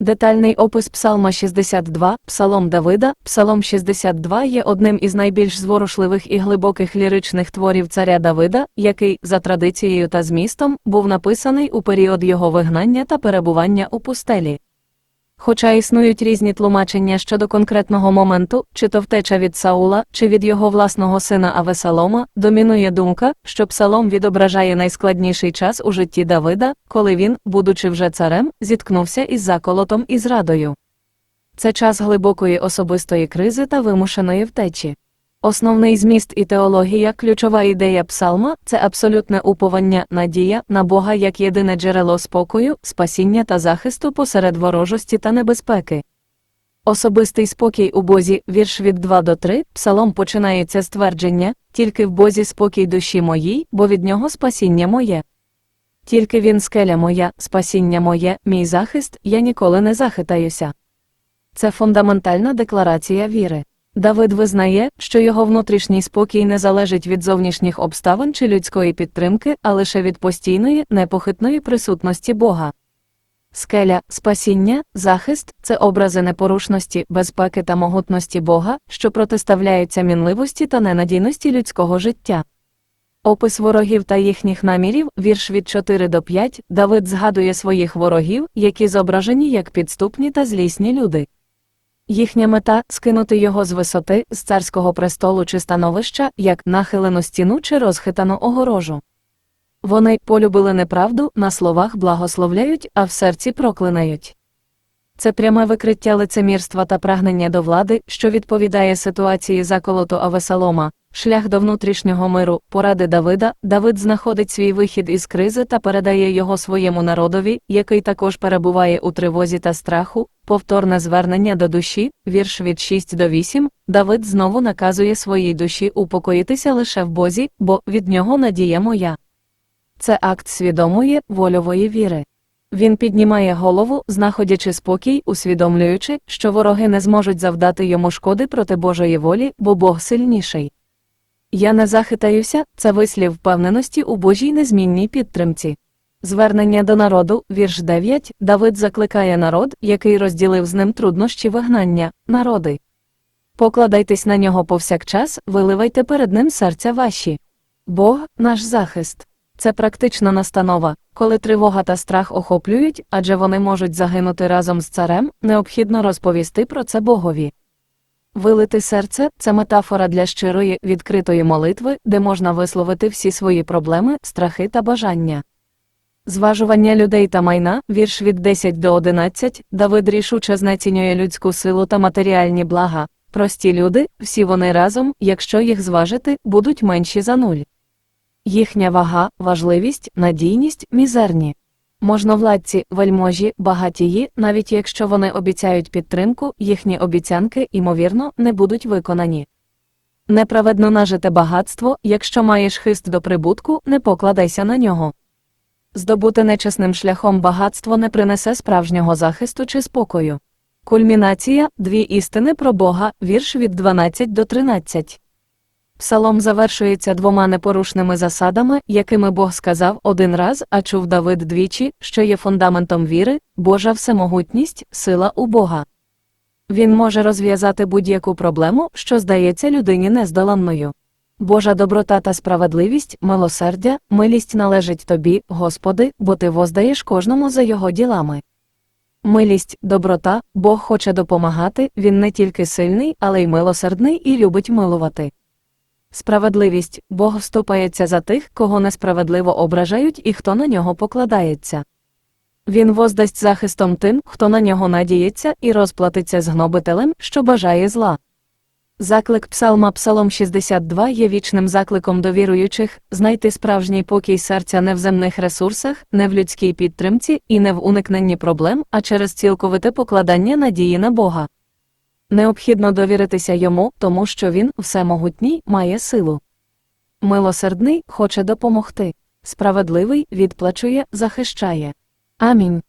Детальний опис Псалма 62, Псалом Давида, Псалом 62 є одним із найбільш зворушливих і глибоких ліричних творів царя Давида, який, за традицією та змістом, був написаний у період його вигнання та перебування у пустелі. Хоча існують різні тлумачення щодо конкретного моменту, чи то втеча від Саула, чи від його власного сина Авесалома, домінує думка, що псалом відображає найскладніший час у житті Давида, коли він, будучи вже царем, зіткнувся із заколотом і зрадою. Це час глибокої особистої кризи та вимушеної втечі. Основний зміст і теологія, ключова ідея псалма це абсолютне уповання, надія на Бога як єдине джерело спокою, спасіння та захисту посеред ворожості та небезпеки. Особистий спокій у Бозі, вірш від 2 до 3, псалом починається з твердження Тільки в Бозі спокій душі моїй, бо від нього спасіння моє. Тільки він скеля моя, спасіння моє, мій захист, я ніколи не захитаюся. Це фундаментальна декларація віри. Давид визнає, що його внутрішній спокій не залежить від зовнішніх обставин чи людської підтримки, а лише від постійної, непохитної присутності Бога. Скеля, спасіння, захист це образи непорушності, безпеки та могутності Бога, що протиставляються мінливості та ненадійності людського життя. Опис ворогів та їхніх намірів, вірш від 4 до 5, Давид згадує своїх ворогів, які зображені як підступні та злісні люди. Їхня мета скинути його з висоти, з царського престолу чи становища, як нахилену стіну чи розхитану огорожу. Вони полюбили неправду, на словах благословляють, а в серці проклинають. Це пряме викриття лицемірства та прагнення до влади, що відповідає ситуації заколоту Авесалома, шлях до внутрішнього миру, поради Давида. Давид знаходить свій вихід із кризи та передає його своєму народові, який також перебуває у тривозі та страху, повторне звернення до душі, вірш від 6 до 8, Давид знову наказує своїй душі упокоїтися лише в Бозі, бо від нього надія моя. Це акт свідомої, вольової віри. Він піднімає голову, знаходячи спокій, усвідомлюючи, що вороги не зможуть завдати йому шкоди проти Божої волі, бо Бог сильніший. Я не захитаюся, це вислів впевненості у Божій незмінній підтримці. Звернення до народу, вірш 9, Давид закликає народ, який розділив з ним труднощі вигнання, народи. Покладайтесь на нього повсякчас, виливайте перед ним серця ваші. Бог наш захист. Це практична настанова, коли тривога та страх охоплюють, адже вони можуть загинути разом з царем, необхідно розповісти про це Богові. Вилити серце це метафора для щирої, відкритої молитви, де можна висловити всі свої проблеми, страхи та бажання. Зважування людей та майна, вірш від 10 до 11, Давид рішуче знецінює людську силу та матеріальні блага. Прості люди, всі вони разом, якщо їх зважити, будуть менші за нуль. Їхня вага, важливість, надійність мізерні. Можновладці, вельможі, багатії, навіть якщо вони обіцяють підтримку, їхні обіцянки, ймовірно, не будуть виконані. Неправедно нажите багатство, якщо маєш хист до прибутку, не покладайся на нього. Здобути нечесним шляхом багатство не принесе справжнього захисту чи спокою. Кульмінація дві істини про Бога, вірш від 12 до 13. Псалом завершується двома непорушними засадами, якими Бог сказав один раз, а чув Давид двічі, що є фундаментом віри, Божа всемогутність, сила у Бога. Він може розв'язати будь-яку проблему, що здається людині нездоланною. Божа доброта та справедливість, милосердя, милість належить тобі, Господи, бо ти воздаєш кожному за його ділами. Милість, доброта, Бог хоче допомагати, він не тільки сильний, але й милосердний і любить милувати. Справедливість Бог вступається за тих, кого несправедливо ображають і хто на нього покладається. Він воздасть захистом тим, хто на нього надіється, і розплатиться з гнобителем, що бажає зла. Заклик Псалма Псалом 62 є вічним закликом до віруючих знайти справжній покій серця не в земних ресурсах, не в людській підтримці і не в уникненні проблем, а через цілковите покладання надії на Бога. Необхідно довіритися йому, тому що він, всемогутній, має силу. Милосердний хоче допомогти. Справедливий відплачує, захищає. Амінь.